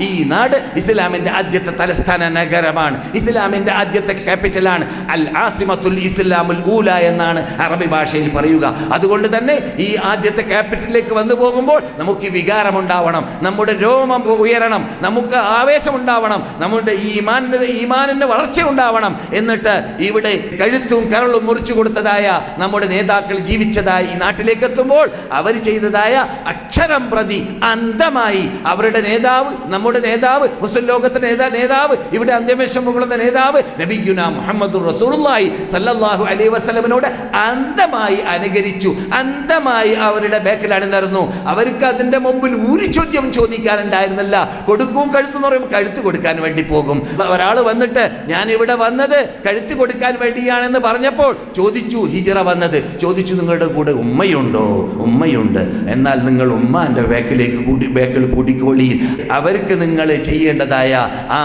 ഈ നാട് ഇസ്ലാമിന്റെ ആദ്യത്തെ തലസ്ഥാന നഗരമാണ്. ഇസ്ലാമിന്റെ ആദ്യത്തെ ക്യാപിറ്റലാണ് അൽ ആസിമത്തുൽ ഇസ്ലാമുൽ ഊല എന്നാണ് അറബി ഭാഷയിൽ പറയുക. അതുകൊണ്ട് തന്നെ ഈ ആദ്യത്തെ ക്യാപിറ്റലിലേക്ക് വന്നു പോകുമ്പോൾ നമുക്ക് വികാരമുണ്ടാവണം നമ്മുടെ രോമം ഉയരണം. നമുക്ക് ആവേശമുണ്ടാവണം നമ്മുടെ ഈമാനിന്റെ ഈമാനിന്റെ വളർച്ച ഉണ്ടാവണം. എന്നിട്ട് ഇവിടെ കഴുത്തും കരളും മുറിച്ചു കൊടുത്തതായ നമ്മുടെ നേതാക്കൾ ജീവിച്ചതായി ഈ നാട്ടിലേക്ക് എത്തുമ്പോൾ അവർ ചെയ്തതായ അക്ഷരം പ്രതി അന്ധമായി അവരുടെ നേതാവ് നമ്മുടെ നേതാവ് മുസ്ലിം ലോകത്തിന്റെ നേതാ നേതാവ് ഇവിടെ അന്ത്യവേഷം മുകളുന്ന നേതാവ് നബിയുന മുഹമ്മദ് റസൂലുള്ളാഹി സല്ലാഹു അലൈഹി വസ്ലമിനോട് അന്ധമായി അനുകരിച്ചു. അന്ധമായി അവരുടെ ബേക്കിൽ അണിനിറന്നു അവർക്ക് അതിന്റെ മുമ്പിൽ ഒരു ചോദ്യം ചോദിക്കാനുണ്ടായിരുന്നില്ല. കൊടുക്കും കഴുത്ത് എന്ന് പറയുമ്പോൾ കഴുത്ത് കൊടുക്കാൻ വേണ്ടി പോകും. ഒരാൾ വന്നിട്ട് ഞാൻ ഇവിടെ വന്നത് കഴുത്ത് കൊടുക്കാൻ വേണ്ടിയാണെന്ന് പറഞ്ഞപ്പോൾ ചോദിച്ചു ഹിജറ വന്നത്. ചോദിച്ചു നിങ്ങളുടെ കൂടെ ഉമ്മയുണ്ടോ? ഉമ്മയുണ്ട്. എന്നാൽ നിങ്ങൾ ഉമ്മാന്റെ ബേക്കിലേക്ക് കൂടി ബേക്കിൽ കൂടിക്കോളി. അവർക്ക് നിങ്ങൾ ചെയ്യേണ്ടതായ ആ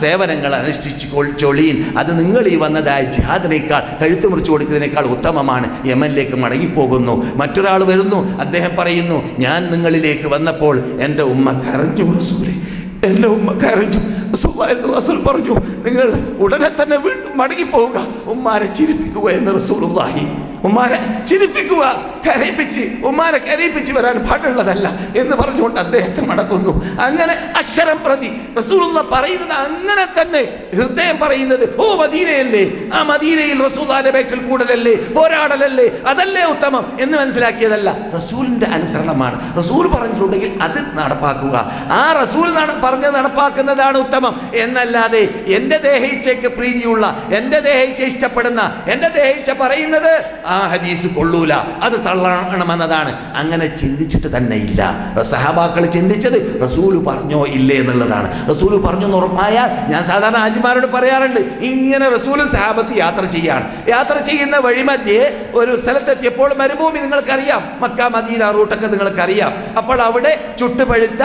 സേവനങ്ങൾ അനുഷ്ഠിച്ചു ചൊളിയിൽ. അത് നിങ്ങൾ ഈ വന്നതായ ജിഹാദിനേക്കാൾ കഴുത്ത് മുറിച്ചു കൊടുക്കുന്നതിനേക്കാൾ ഉത്തമമാണ്. യമനിലേക്ക് മടങ്ങിപ്പോകുന്നു. മറ്റൊരാൾ വരുന്നു. അദ്ദേഹം പറയുന്നു ഞാൻ നിങ്ങളിലേക്ക് വന്നപ്പോൾ എന്റെ ഉമ്മ കരഞ്ഞു. റസൂലേ എന്റെ ഉമ്മ കരഞ്ഞു. പറഞ്ഞു നിങ്ങൾ ഉടനെ തന്നെ വീണ്ടും മടങ്ങിപ്പോവുക. ഉമ്മാരെ ചിരിപ്പിക്കുക എന്ന് റസൂലുള്ളാഹി ഉമ്മാരെ ചിരിപ്പിക്കുക കരയിപ്പിച്ച് ഉമ്മാനെ കരയിപ്പിച്ച് വരാൻ പാടുള്ളതല്ല എന്ന് പറഞ്ഞുകൊണ്ട് അദ്ദേഹത്തെ മടക്കുന്നു. അങ്ങനെ അക്ഷരം പ്രതി റസൂലുള്ള പറയുന്നത് അങ്ങനെ തന്നെ ഹൃദയം പറയുന്നത് ഓ മദീനയല്ലേ ആ മദീനയിൽ റസൂദാന്റെ ബേക്കിൽ കൂടലല്ലേ പോരാടലല്ലേ അതല്ലേ ഉത്തമം? എന്ന് മനസ്സിലാക്കിയതല്ല റസൂലിന്റെ അനുസരണമാണ്. റസൂൽ പറഞ്ഞിട്ടുണ്ടെങ്കിൽ അത് നടപ്പാക്കുക. ആ റസൂൽ പറഞ്ഞ് പറഞ്ഞത് നടപ്പാക്കുന്നതാണ് ഉത്തമം. എന്നല്ലാതെ എന്റെ ദേഹിച്ചേക്ക് പ്രീതിയുള്ള എന്റെ ദേഹിച്ച ഇഷ്ടപ്പെടുന്ന എന്റെ ദേഹിച്ച പറയുന്നത് ആ ഹദീസ് കൊള്ളൂല. അത് തള്ളണമെന്നതാണ്. അങ്ങനെ ചിന്തിച്ചിട്ട് തന്നെ ഇല്ല. സഹാബാക്കൾ ചിന്തിച്ചത് റസൂൽ പറഞ്ഞോ ഇല്ലേ എന്നുള്ളതാണ്. റസൂൽ പറഞ്ഞു എന്ന് ഉറപ്പായാൽ ഞാൻ സാധാരണ ആജിമാരോട് പറയാറുണ്ട് ഇങ്ങനെ റസൂൽ സഹാബത്ത് യാത്ര ചെയ്യാണ് യാത്ര ചെയ്യുന്ന വഴിമധ്യേ ഒരു സ്ഥലത്തെത്തിയപ്പോൾ മരുഭൂമി നിങ്ങൾക്കറിയാം. മക്ക മദീന റൂട്ടൊക്കെ നിങ്ങൾക്കറിയാം. അപ്പോൾ അവിടെ ചുട്ടുപഴുത്ത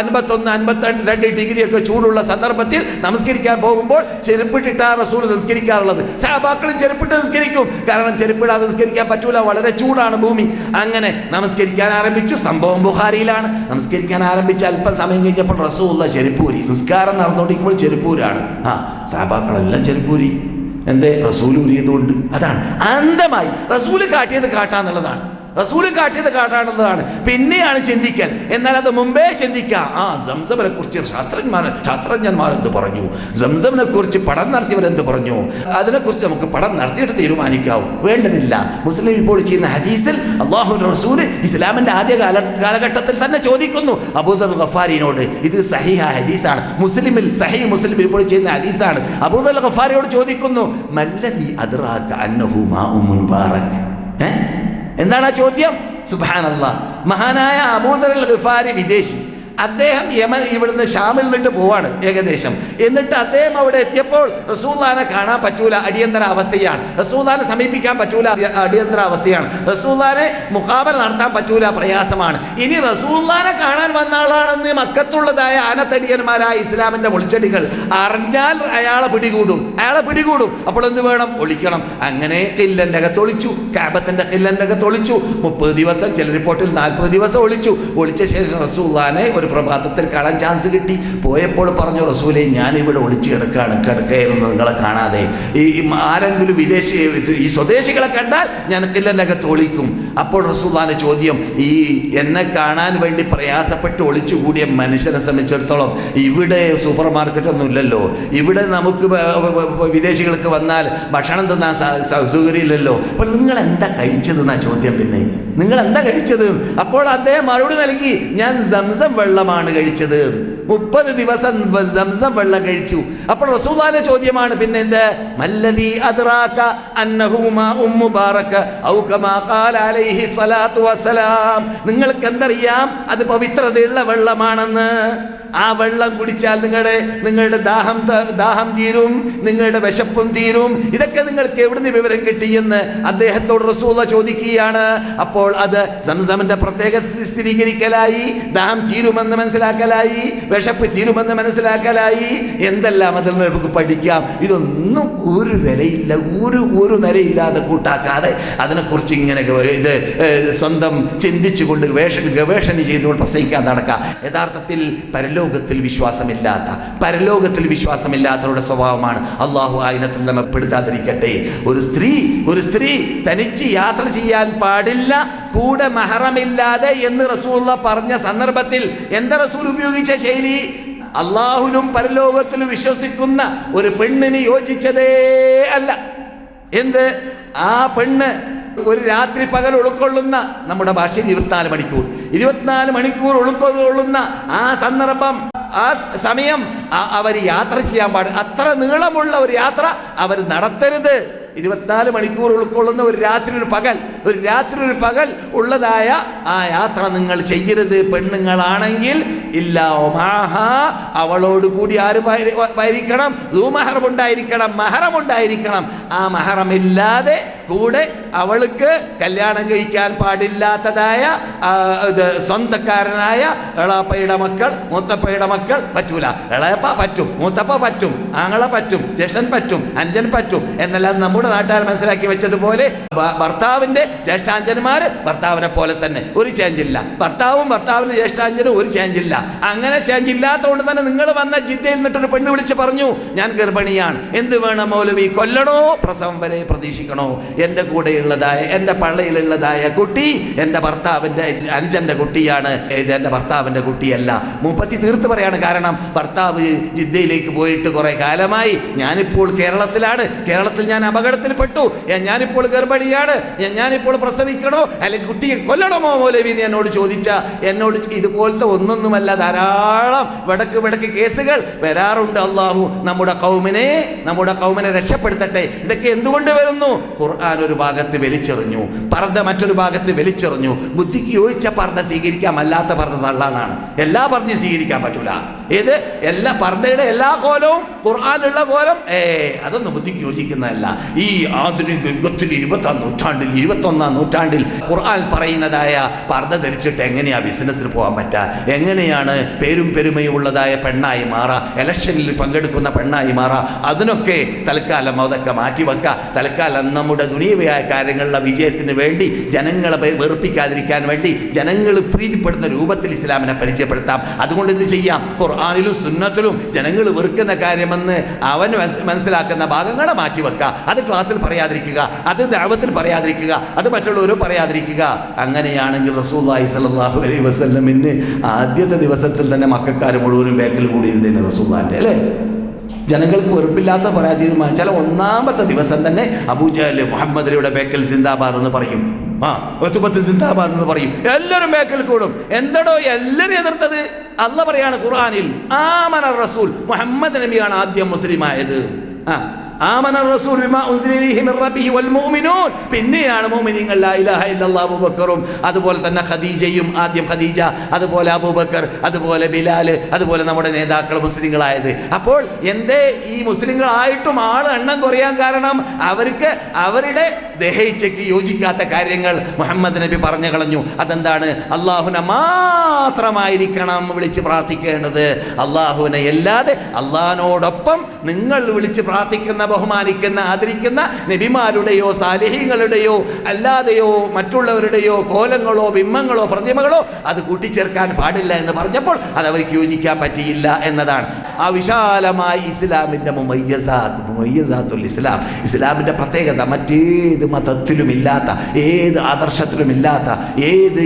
അൻപത്തൊന്ന് അൻപത്തി രണ്ട് ഡിഗ്രി ഒക്കെ ചൂടുള്ള സന്ദർഭത്തിൽ നമസ്കരിക്കാൻ പോകുമ്പോൾ ചെരുപ്പിട്ടിട്ടാ റസൂൽ നിസ്കരിക്കാറുള്ളത് സഹാബാക്കൾ ചെരുപ്പിട്ട് നിസ്കരിക്കും കാരണം ചെരുപ്പിടാതെ നിസ്കരിക്കാൻ പറ്റൂല വളരെ ചൂടാണ് ഭൂമി. അങ്ങനെ നമസ്കരിക്കാൻ ആരംഭിച്ചു. സംഭവം ബുഹാരിയിലാണ് നമസ്കരിക്കാൻ ആരംഭിച്ച അല്പം സമയം കഴിഞ്ഞപ്പോൾ റസൂള്ള ചെരുപ്പൂരി നിസ്കാരം നടന്നുകൊണ്ടിരിക്കുമ്പോൾ ചെരുപ്പൂരാണ്. ആ സഹാബാക്കളെല്ലാം ചെരുപ്പൂരി. എന്തേ? റസൂൽ ഉരിയതുകൊണ്ട് അതാണ്. അന്തമായി റസൂൽ കാട്ടിയത് കാട്ടാന്നുള്ളതാണ്. റസൂൽ കാട്ടിയത് കാട്ടാണെന്നതാണ്. പിന്നെയാണ് ചിന്തിക്കൽ. എന്നാൽ അത് മുമ്പേ ചിന്തിക്കാം. ആ സംസമിനെ കുറിച്ച് ശാസ്ത്രജ്ഞന്മാർ ശാസ്ത്രജ്ഞന്മാർ എന്ത് പറഞ്ഞു? സംസമിനെ കുറിച്ച് പഠനം നടത്തിയവർ എന്ത് പറഞ്ഞു? അതിനെക്കുറിച്ച് നമുക്ക് പഠനം നടത്തിയിട്ട് തീരുമാനിക്കാവും വേണ്ടതില്ല. മുസ്ലിം ഇപ്പോൾ ചെയ്യുന്ന ഹദീസിൽ അള്ളാഹു റസൂൽ ഇസ്ലാമിന്റെ ആദ്യ കാല കാലഘട്ടത്തിൽ തന്നെ ചോദിക്കുന്നു. അബൂദർ ഗഫാരിനോട് ഇത് സഹിഹ ഹദീസാണ്. മുസ്ലിമിൽ സഹി മുസ്ലിം ഇപ്പോൾ ചെയ്യുന്ന ഹദീസാണ്. അബൂദർ ഗഫാരിയോട് ചോദിക്കുന്നു മല്ലതി അദ്റാക അന്നഹു മാഉമുൻ മുൻബാറക്? ഏ? എന്താണ് ആ ചോദ്യം? സുബാനല്ല മഹാനായ അബൂദർ അൽ ഗഫാരി വിദേശി. അദ്ദേഹം യമൻ ഇവിടുന്ന് ഷാമിൽ നിന്നിട്ട് പോവാണ് ഏകദേശം. എന്നിട്ട് അദ്ദേഹം അവിടെ എത്തിയപ്പോൾ റസൂല്ലാനെ കാണാൻ പറ്റൂല അടിയന്തര അവസ്ഥയാണ്. റസൂല്ലാനെ സമീപിക്കാൻ പറ്റൂല അടി- അടിയന്തര അവസ്ഥയാണ്. റസൂല്ലാനെ മുഖാബല നടത്താൻ പറ്റൂല പ്രയാസമാണ്. ഇനി റസൂല്ലാനെ കാണാൻ വന്ന ആളാണെന്ന് മക്കത്തുള്ളതായ ആനത്തടിയന്മാരായ ഇസ്ലാമിന്റെ മുളിച്ചടികൾ അറിഞ്ഞാൽ അയാളെ പിടികൂടും. അയാളെ പിടികൂടും. അപ്പോൾ എന്ത് വേണം? ഒളിക്കണം. അങ്ങനെ കില്ലന്റെ അകത്ത് ഒളിച്ചു. കാബത്തിന്റെ കില്ലന്റെ അകത്ത് ഒളിച്ചു. മുപ്പത് ദിവസം ചില റിപ്പോർട്ടിൽ നാൽപ്പത് ദിവസം ഒളിച്ചു. ഒളിച്ച ശേഷം റസൂല്ലാനെ ഒരു പ്രഭാതത്തിൽ കാണാൻ ചാൻസ് കിട്ടി. പോയപ്പോൾ പറഞ്ഞു റസൂലെ ഞാൻ ഇവിടെ ഒളിച്ചു കിടക്കാണ്. കിടക്കുകയായിരുന്നു നിങ്ങളെ കാണാതെ. ഈ ആരെങ്കിലും വിദേശി ഈ സ്വദേശികളെ കണ്ടാൽ ഞാൻ കില്ലനകത്ത് ഒളിക്കും. അപ്പോൾ റസൂല്ലാന്റെ ചോദ്യം ഈ എന്നെ കാണാൻ വേണ്ടി പ്രയാസപ്പെട്ട് ഒളിച്ചുകൂടിയ മനുഷ്യനെ സംബന്ധിച്ചിടത്തോളം ഇവിടെ സൂപ്പർ മാർക്കറ്റ് ഒന്നും ഇല്ലല്ലോ. ഇവിടെ നമുക്ക് വിദേശികൾക്ക് വന്നാൽ ഭക്ഷണം തിന്നാൻ സൗകര്യമില്ലല്ലോ. അപ്പോൾ നിങ്ങൾ എന്താ കഴിച്ചതെന്നാ ചോദ്യം പിന്നെ? നിങ്ങൾ എന്താ കഴിച്ചത്? അപ്പോൾ അദ്ദേഹം മറുപടി നൽകി ഞാൻ സംസം വെള്ളമാണ് കഴിച്ചത്. മുപ്പത് ദിവസം സംസം വെള്ളം കഴിച്ചു. അപ്പോൾ റസൂദാന്റെ ചോദ്യമാണ് പിന്നെ എന്ത് മല്ലതി അദ്റാക അലൈഹി നിങ്ങൾക്ക് എന്തറിയാം? അത് പവിത്രതയുള്ള വെള്ളമാണെന്ന്. ആ വെള്ളം കുടിച്ചാൽ നിങ്ങളുടെ നിങ്ങളുടെ ദാഹം ദാഹം തീരും നിങ്ങളുടെ വിശപ്പും തീരും. ഇതൊക്കെ നിങ്ങൾക്ക് എവിടുന്ന് വിവരം കിട്ടിയെന്ന് അദ്ദേഹത്തോട് റസൂല ചോദിക്കുകയാണ്. അപ്പോൾ അത് സംസമിന്റെ പ്രത്യേക സ്ഥിരീകരിക്കലായി ദാഹം തീരുമെന്ന് മനസ്സിലാക്കലായി വിശപ്പ് തീരുമെന്ന് മനസ്സിലാക്കലായി. എന്തെല്ലാം അതിൽ നിന്ന് നമുക്ക് പഠിക്കാം? ഇതൊന്നും ഒരു വിലയില്ല ഒരു ഒരു നിലയില്ലാതെ കൂട്ടാക്കാതെ അതിനെക്കുറിച്ച് ഇങ്ങനെ ഇത് സ്വന്തം ചിന്തിച്ചുകൊണ്ട് ഗവേഷ ഗവേഷണം ചെയ്തുകൊണ്ട് പ്രസംഗിക്കാൻ നടക്കാം. യഥാർത്ഥത്തിൽ പരലോക പരലോകത്തിൽ വിശ്വാസമില്ലാത്ത പരലോകത്തിൽ വിശ്വാസമില്ലാത്തവരുടെ സ്വഭാവമാണ് അള്ളാഹു ആയിനത്തിൽ നമ്മെ പെടുത്താതിരിക്കട്ടെ ഒരു സ്ത്രീ ഒരു സ്ത്രീ തനിച്ച് യാത്ര ചെയ്യാൻ പാടില്ല കൂടെ മഹറമില്ലാതെ എന്ന് റസൂള്ള പറഞ്ഞ സന്ദർഭത്തിൽ എന്താ റസൂൽ ഉപയോഗിച്ച ശൈലി? അള്ളാഹുലും പരലോകത്തിലും വിശ്വസിക്കുന്ന ഒരു പെണ്ണിന് യോജിച്ചതേ അല്ല. എന്ത്? ആ പെണ്ണ് ഒരു രാത്രി പകൽ ഉൾക്കൊള്ളുന്ന നമ്മുടെ ഭാഷയിൽ ഇരുപത്തിനാല് മണിക്കൂർ. ഇരുപത്തിനാല് മണിക്കൂർ ഉൾക്കൊള്ളുന്ന ആ സന്ദർഭം ആ സമയം അവർ യാത്ര ചെയ്യാൻ പാടില്ല. അത്ര നീളമുള്ള ഒരു യാത്ര അവർ നടത്തരുത്. ഇരുപത്തിനാല് മണിക്കൂർ ഉൾക്കൊള്ളുന്ന ഒരു രാത്രി ഒരു പകൽ ഒരു രാത്രി ഒരു പകൽ ഉള്ളതായ ആ യാത്ര നിങ്ങൾ ചെയ്യരുത്. പെണ്ണുങ്ങളാണെങ്കിൽ ഇല്ല അവളോട് കൂടി ആര് പായിരിക്കണം ഉണ്ടായിരിക്കണം മഹറം ഉണ്ടായിരിക്കണം ആ മഹറമില്ലാതെ കൂടെ അവൾക്ക് കല്യാണം കഴിക്കാൻ പാടില്ലാത്തതായ ഇത് സ്വന്തക്കാരനായ എളാപ്പയുടെ മക്കൾ മൂത്തപ്പയുടെ മക്കൾ പറ്റൂല. ഇളയപ്പ പറ്റും മൂത്തപ്പ പറ്റും ആങ്ങള പറ്റും ജ്യേഷ്ഠൻ പറ്റും അഞ്ചൻ പറ്റും എന്നെല്ലാം നമ്മുടെ നാട്ടുകാർ മനസ്സിലാക്കി വെച്ചതുപോലെ ഭർത്താവിന്റെ ഭർത്താവിന്റെ ജ്യേഷ്ഠാഞ്ചന്മാര് ഭർത്താവിനെ പോലെ തന്നെ. ഒരു ചേഞ്ച് ഇല്ല. ഭർത്താവും ഭർത്താവിന്റെ ജ്യേഷ്ഠാഞ്ചനും ഒരു ചേഞ്ച് ഇല്ല. അങ്ങനെ ചേഞ്ച് ഇല്ലാത്തതുകൊണ്ട് തന്നെ നിങ്ങൾ വന്ന ജിദ്ദയിൽ നിന്നിട്ടൊരു പെണ്ണ് വിളിച്ച് പറഞ്ഞു ഞാൻ ഗർഭിണിയാണ്. എന്ത് വേണം മൗലവി? കൊല്ലണോ? പ്രസവം വരെ പ്രതീക്ഷിക്കണോ? എന്റെ കൂടെയുള്ളതായ എന്റെ പള്ളയിലുള്ളതായ കുട്ടി എന്റെ ഭർത്താവിന്റെ അനുജന്റെ കുട്ടിയാണ്. ഇത് എന്റെ ഭർത്താവിന്റെ കുട്ടിയല്ല. മുപ്പത്തി തീർത്ത് പറയാണ് കാരണം ഭർത്താവ് ജിദ്ദയിലേക്ക് പോയിട്ട് കുറേ കാലമായി ഞാനിപ്പോൾ കേരളത്തിലാണ്. കേരളത്തിൽ ഞാൻ അപകടത്തിൽപ്പെട്ടു. ഞാനിപ്പോൾ ഗർഭിണിയാണ്. ഞാനിപ്പോൾ പ്രസവിക്കണോ? അല്ലെങ്കിൽ കുട്ടിയെ കൊല്ലണമോ മോലവി എന്ന് എന്നോട് ചോദിച്ച എന്നോട് ഇതുപോലത്തെ ഒന്നൊന്നുമല്ല ധാരാളം വടക്ക് വടക്ക് കേസുകൾ വരാറുണ്ട് അള്ളാഹു നമ്മുടെ കൗമിനെ നമ്മുടെ കൗമിനെ രക്ഷപ്പെടുത്തട്ടെ. ഇതൊക്കെ എന്തുകൊണ്ട് വരുന്നു? ഖുർആൻ ഒരു ഭാഗത്ത് വലിച്ചെറിഞ്ഞു പർദ്ദ മറ്റൊരു ഭാഗത്ത് വലിച്ചെറിഞ്ഞു. ബുദ്ധിക്ക് യോജിച്ച പർദ്ദ സ്വീകരിക്കാം അല്ലാത്ത പർദ്ദ തള്ളാന്നാണ് എല്ലാ പർദ്ദയും സ്വീകരിക്കാൻ പറ്റൂല. ഏത് എല്ലാ പർദ്ദയുടെ എല്ലാ കോലവും ഖുർആാനുള്ള കോലം. ഏ അതൊന്നും ബുദ്ധിക്ക് യോജിക്കുന്നതല്ല. ഈ ആധുനിക യുഗത്തിൽ ഇരുപത്താം നൂറ്റാണ്ടിൽ ഇരുപത്തൊന്നാം നൂറ്റാണ്ടിൽ ഖുർആൻ പറയുന്നതായ പർദ്ദ ധരിച്ചിട്ട് എങ്ങനെയാ ബിസിനസ്സിൽ പോകാൻ പറ്റുക എങ്ങനെയാണ് പേരും പെരുമയും ഉള്ളതായ പെണ്ണായി മാറാ? ഇലക്ഷനിൽ പങ്കെടുക്കുന്ന പെണ്ണായി മാറാ? അതിനൊക്കെ തൽക്കാലം അതൊക്കെ മാറ്റിവെക്കുക തൽക്കാലം നമ്മുടെ ദുനീയവയായ കാര്യങ്ങളിലെ വിജയത്തിന് വേണ്ടി ജനങ്ങളെ വെറുപ്പിക്കാതിരിക്കാൻ വേണ്ടി ജനങ്ങൾ പ്രീതിപ്പെടുന്ന രൂപത്തിൽ ഇസ്ലാമിനെ പരിചയപ്പെടുത്താം. അതുകൊണ്ട് എന്ത് ചെയ്യാം? ഖുർആാനിലും സുന്നത്തിലും ജനങ്ങൾ വെറുക്കുന്ന കാര്യമെന്ന് അവൻ മനസ്സിലാക്കുന്ന ഭാഗങ്ങളെ മാറ്റി മാറ്റിവെക്കുക അത് ക്ലാസ്സിൽ പറയാതിരിക്കുക അത് ദാവത്തിൽ പറയാതിരിക്കുക അത് മറ്റുള്ളവർ പറയാതിരിക്കുക. അങ്ങനെയാണെങ്കിൽ റസൂല്ലായി സലാഹു അലൈഹി വസ്ലമിന് ആദ്യത്തെ ദിവസത്തിൽ തന്നെ മക്കാർ മുഴുവനും ബേക്കൽ കൂടി തന്നെ റസൂല്ലാന്റെ അല്ലേ? ജനങ്ങൾക്ക് വെറുപ്പില്ലാത്ത പരാതി ചില ഒന്നാമത്തെ ദിവസം തന്നെ അബൂജഹൽ മുഹമ്മദ് അലിയുടെ ബേക്കൽ സിന്ദാബാദ് എന്ന് പറയും. ആ ഒത്തുപത്ത് സിന്ദാബാദ് എന്ന് പറയും. എല്ലാവരും മേക്കൽ കൂടും. എന്തടോ എല്ലാവരും എതിർത്തത്? അല്ല പറയാണ് ഖുർആനിൽ ആമന റസൂൽ മുഹമ്മദ് നബിയാണ് ആദ്യം മുസ്ലിം ആയത് ആ ആമന റസൂൽ പിന്നെയാണ് മോമിനിങ്ങൾ അബൂബക്കറും. അതുപോലെ തന്നെ ഖദീജയും ആദ്യം ഖദീജ അതുപോലെ അബൂബക്കർ അതുപോലെ ബിലാൽ അതുപോലെ നമ്മുടെ നേതാക്കൾ മുസ്ലിങ്ങളായത്. അപ്പോൾ എന്തേ ഈ മുസ്ലിങ്ങളായിട്ടും ആൾ എണ്ണം കുറയാൻ കാരണം അവർക്ക് അവരുടെ ദഹയിച്ചയ്ക്ക് യോജിക്കാത്ത കാര്യങ്ങൾ മുഹമ്മദ് നബി പറഞ്ഞു കളഞ്ഞു. അതെന്താണ്? അള്ളാഹുനെ മാത്രമായിരിക്കണം വിളിച്ച് പ്രാർത്ഥിക്കേണ്ടത്. അള്ളാഹുവിനെ അല്ലാതെ അള്ളാഹിനോടൊപ്പം നിങ്ങൾ വിളിച്ച് പ്രാർത്ഥിക്കുന്ന ബഹുമാനിക്കുന്ന ആദരിക്കുന്ന നബിമാരുടെയോ സാലിഹ്യങ്ങളുടെയോ അല്ലാതെയോ മറ്റുള്ളവരുടെയോ കോലങ്ങളോ ബിംബങ്ങളോ പ്രതിമകളോ അത് കൂട്ടിച്ചേർക്കാൻ പാടില്ല എന്ന് പറഞ്ഞപ്പോൾ അത് അവർക്ക് യോജിക്കാൻ പറ്റിയില്ല എന്നതാണ്. ആ വിശാലമായ ഇസ്ലാമിന്റെ മുമയ്യസാത്ത് മുമയ്യസാത്തുൽ ഇസ്ലാം. ഇസ്ലാമിന്റെ പ്രത്യേകത മറ്റേത് മതത്തിലുമില്ലാത്ത ഏത് ആദർശത്തിലുമില്ലാത്ത ഏത്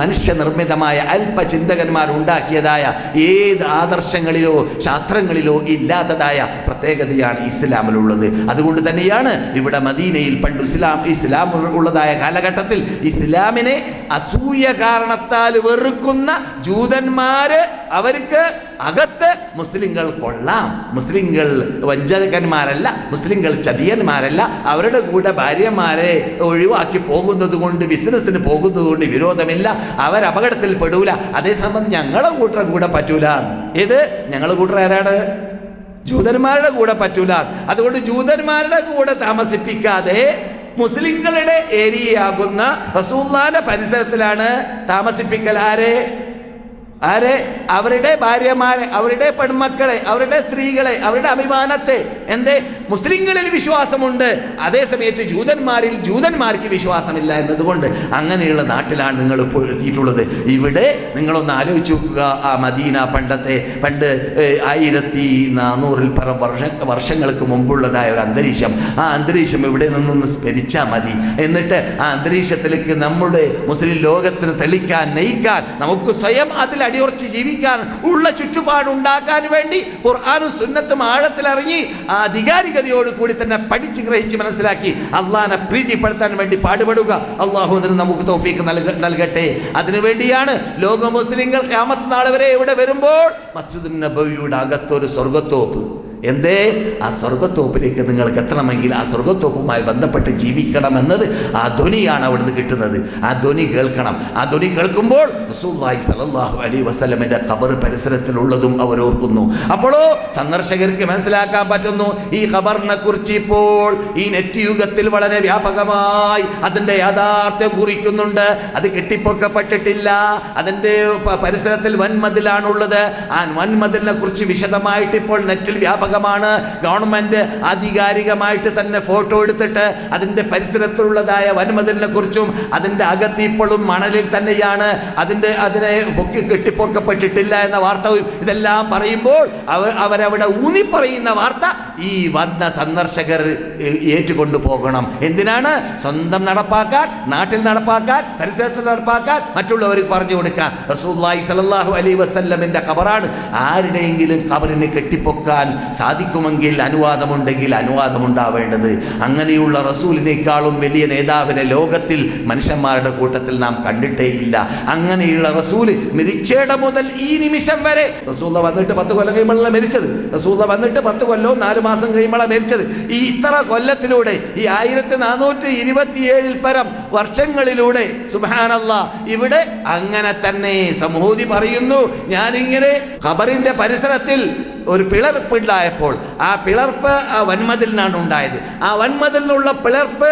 മനുഷ്യനിർമ്മിതമായ അല്പചിന്തകന്മാർ ഉണ്ടാക്കിയതായ ഏത് ആദർശങ്ങളിലോ ശാസ്ത്രങ്ങളിലോ ഇല്ലാത്തതായ പ്രത്യേകതയാണ് ഇസ്ലാമിലുള്ളത്. അതുകൊണ്ട് തന്നെയാണ് ഇവിടെ മദീനയിൽ പണ്ട് ഇസ്ലാം ഇസ്ലാം ഉള്ളതായ കാലഘട്ടത്തിൽ ഇസ്ലാമിനെ അസൂയ കാരണത്താൽ വെറുക്കുന്ന ജൂതന്മാര് അവർക്ക് അകത്ത് മുസ്ലിങ്ങൾ കൊള്ളാം. മുസ്ലിങ്ങൾ വഞ്ചകന്മാരല്ല മുസ്ലിങ്ങൾ ചതിയന്മാരല്ല. അവരുടെ കൂടെ ഭാര്യമാരെ ഒഴിവാക്കി പോകുന്നത് കൊണ്ട് ബിസിനസ്സിന് പോകുന്നത് കൊണ്ട് വിരോധമില്ല. അവർ അപകടത്തിൽ പെടൂല. അതേസമയം ഞങ്ങളെ കൂട്ടർ കൂടെ പറ്റൂല. ഇത് ഞങ്ങളെ കൂട്ടർ ആരാണ്? ജൂതന്മാരുടെ കൂടെ പറ്റൂല. അതുകൊണ്ട് ജൂതന്മാരുടെ കൂടെ താമസിപ്പിക്കാതെ മുസ്ലിങ്ങളുടെ ഏരിയയാകുന്ന റസൂല്ലാന്റെ പരിസരത്തിലാണ് താമസിപ്പിക്കൽ ആരെ? ആരെ? അവരുടെ ഭാര്യമാരെ അവരുടെ പെൺമക്കളെ അവരുടെ സ്ത്രീകളെ അവരുടെ അഭിമാനത്തെ. എന്തേ? മുസ്ലിങ്ങളിൽ വിശ്വാസമുണ്ട്. അതേ സമയത്ത് ജൂതന്മാരിൽ ജൂതന്മാർക്ക് വിശ്വാസമില്ല എന്നതുകൊണ്ട് അങ്ങനെയുള്ള നാട്ടിലാണ് നിങ്ങൾ ഇപ്പോൾ എത്തിയിട്ടുള്ളത്. ഇവിടെ നിങ്ങളൊന്ന് ആലോചിച്ച് നോക്കുക. ആ മദീന പണ്ടത്തെ പണ്ട് ആയിരത്തി നാനൂറിൽ പരം വർഷ വർഷങ്ങൾക്ക് മുമ്പുള്ളതായ ഒരു അന്തരീക്ഷം. ആ അന്തരീക്ഷം ഇവിടെ നിന്നൊന്ന് സ്മരിച്ചാൽ മതി. എന്നിട്ട് ആ അന്തരീക്ഷത്തിലേക്ക് നമ്മുടെ മുസ്ലിം ലോകത്തിന് തെളിക്കാൻ നയിക്കാൻ നമുക്ക് സ്വയം അതിൽ അടിയുറച്ച് ജീവിക്കാൻ ഉള്ള ചുറ്റുപാട് ഉണ്ടാക്കാൻ വേണ്ടി ഖുർആാനും സുന്നത്തും ആഴത്തിലിറങ്ങി ആ അധികാരികതയോട് കൂടി തന്നെ പഠിച്ച് ഗ്രഹിച്ച് മനസ്സിലാക്കി അള്ളാഹിനെ പ്രീതിപ്പെടുത്താൻ വേണ്ടി പാടുപെടുക. അള്ളാഹു നമുക്ക് തോഫീക്ക് നൽക നൽകട്ടെ. അതിനുവേണ്ടിയാണ് ലോക മുസ്ലിങ്ങൾ ക്യാമത്ത് നാളെ വരെ ഇവിടെ വരുമ്പോൾ മസ്ജിദ് നബവിയുടെ അകത്തൊരു സ്വർഗത്തോപ്പ് എന്തേ? ആ സ്വർഗത്തോപ്പിലേക്ക് നിങ്ങൾക്ക് എത്തണമെങ്കിൽ ആ സ്വർഗത്തോപ്പുമായി ബന്ധപ്പെട്ട് ജീവിക്കണമെന്നത് ആ ധ്വനിയാണ് അവിടുന്ന് കിട്ടുന്നത്. ആ ധ്വനി കേൾക്കണം. ആ ധ്വനി കേൾക്കുമ്പോൾ റസൂലുള്ളാഹി സ്വല്ലല്ലാഹു അലൈഹി വസല്ലമയുടെ ഖബർ പരിസരത്തിലുള്ളതും അവർ ഓർക്കുന്നു. അപ്പോഴോ സന്ദർശകർക്ക് മനസ്സിലാക്കാൻ പറ്റുന്നു ഈ ഖബറിനെ കുറിച്ച് ഇപ്പോൾ ഈ നെറ്റ് യുഗത്തിൽ വളരെ വ്യാപകമായി അതിന്റെ യാഥാർത്ഥ്യം കുറിക്കുന്നുണ്ട്. അത് കെട്ടിപ്പൊക്കപ്പെട്ടിട്ടില്ല. അതിന്റെ പരിസരത്തിൽ വൻമതിലാണുള്ളത്. ആ വൻമതിലിനെ കുറിച്ച് വിശദമായിട്ട് ഇപ്പോൾ നെറ്റിൽ വ്യാപകമാണ് ഗവൺമെന്റ് ആധികാരികമായിട്ട് തന്നെ ഫോട്ടോ എടുത്തിട്ട് അതിന്റെ പരിസരത്തുള്ളതായ വനമതിലിനെ കുറിച്ചും അതിന്റെ അകത്ത് ഇപ്പോഴും മണലിൽ തന്നെയാണ്. അതിന്റെ അതിനെ പൊക്കി കെട്ടിപ്പൊക്കപ്പെട്ടിട്ടില്ല എന്ന വാർത്ത ഇതെല്ലാം പറയുമ്പോൾ അവർ അവരവിടെ ഊന്നി പറയുന്ന വാർത്ത ഈ വന്ന സന്ദർശകർ ഏറ്റുകൊണ്ടു പോകണം എന്തിനാണ്? സ്വന്തം നടപ്പാക്കാൻ നാട്ടിൽ നടപ്പാക്കാൻ പരിസരത്ത് നടപ്പാക്കാൻ മറ്റുള്ളവർക്ക് പറഞ്ഞു കൊടുക്കാൻ. റസൂല്ലായി സലല്ലാഹു അലൈ വസ്ല്ലമിന്റെ ഖബറാണ്. ആരുടെയെങ്കിലും ഖബറിനെ കെട്ടിപ്പൊക്കാൻ സാധിക്കുമെങ്കിൽ അനുവാദമുണ്ടെങ്കിൽ അനുവാദമുണ്ടാവേണ്ടത്. അങ്ങനെയുള്ള റസൂലിനേക്കാളും വലിയ നേതാവിനെ ലോകത്തിൽ മനുഷ്യന്മാരുടെ കൂട്ടത്തിൽ നാം കണ്ടിട്ടേയില്ല. അങ്ങനെയുള്ള റസൂൽ മരിച്ചേട മുതൽ ഈ നിമിഷം വരെ. റസൂല വന്നിട്ട് പത്ത് കൊല്ലം കഴിയുമ്പോഴല്ല മരിച്ചത്? റസൂല വന്നിട്ട് പത്ത് കൊല്ലവും നാല് മാസം കഴിയുമ്പോൾ മരിച്ചത്. ഈ ഇത്ര കൊല്ലത്തിലൂടെ ഈ ആയിരത്തി നാനൂറ്റി ഇരുപത്തിയേഴിൽ പരം വർഷങ്ങളിലൂടെ സുബാനല്ല ഇവിടെ അങ്ങനെ തന്നെ സമൂഹി പറയുന്നു. ഞാനിങ്ങനെ ഖബറിന്റെ പരിസരത്തിൽ ഒരു പിളർപ്പ് ഉണ്ടായപ്പോൾ ആ പിളർപ്പ് ആ വന്മതിലിനാണ് ഉണ്ടായത്. ആ വന്മതിലിനുള്ള പിളർപ്പ്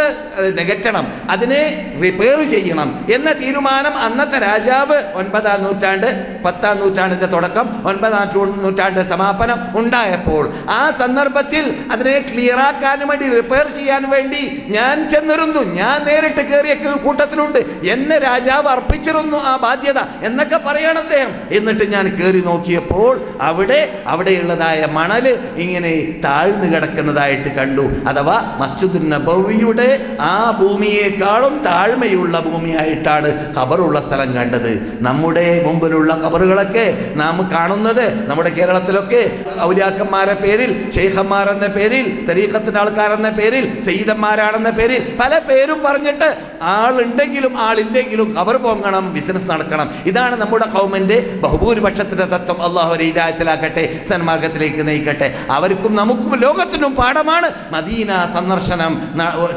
നികറ്റണം. അതിനെ റിപ്പയർ ചെയ്യണം എന്ന തീരുമാനം അന്നത്തെ രാജാവ് ഒൻപതാം നൂറ്റാണ്ട് പത്താം നൂറ്റാണ്ടിന്റെ തുടക്കം ഒൻപതാം നൂറ്റാണ്ട് സമാപനം ഉണ്ടായപ്പോൾ ആ സന്ദർഭത്തിൽ അതിനെ ക്ലിയറാക്കാനും വേണ്ടി റിപ്പയർ ചെയ്യാൻ വേണ്ടി ഞാൻ ചെന്നിരുന്നു. ഞാൻ നേരിട്ട് കയറിയ കൂട്ടത്തിലുണ്ട്. എന്നെ രാജാവ് അർപ്പിച്ചിരുന്നു ആ ബാധ്യത എന്നൊക്കെ പറയണം അദ്ദേഹം. എന്നിട്ട് ഞാൻ കയറി നോക്കിയപ്പോൾ അവിടെ അവിടെ അവിടെയുള്ളതായ മണൽ ഇങ്ങനെ താഴ്ന്നു കിടക്കുന്നതായിട്ട് കണ്ടു. അഥവാ മസ്ജിദ് നബവിയുടെ ആ ഭൂമിയേക്കാളും താഴ്മയുള്ള ഭൂമിയായിട്ടാണ് ഖബറുള്ള സ്ഥലം കണ്ടത്. നമ്മുടെ മുമ്പിലുള്ള ഖബറുകളൊക്കെ നാം കാണുന്നത് നമ്മുടെ കേരളത്തിലൊക്കെ ഔലിയാക്കന്മാരെ പേരിൽ ഷെയ്ഖന്മാർ എന്ന പേരിൽ തരീഖത്തിന്റെ ആൾക്കാരെന്ന പേരിൽ സയ്യിദന്മാരാണെന്ന പേരിൽ പല പേരും പറഞ്ഞിട്ട് ആളുണ്ടെങ്കിലും ആളില്ലെങ്കിലും ഖബർ പൊങ്ങണം ബിസിനസ് നടക്കണം. ഇതാണ് നമ്മുടെ കൗമന്റെ ബഹുഭൂരിപക്ഷത്തിന്റെ തത്വം. അള്ളാഹു ഇതായത്തിലാക്കട്ടെ സന്മാർഗത്തിലേക്ക് നയിക്കട്ടെ. അവർക്കും നമുക്കും ലോകത്തിനും പാഠമാണ്. മദീന സന്ദർശനം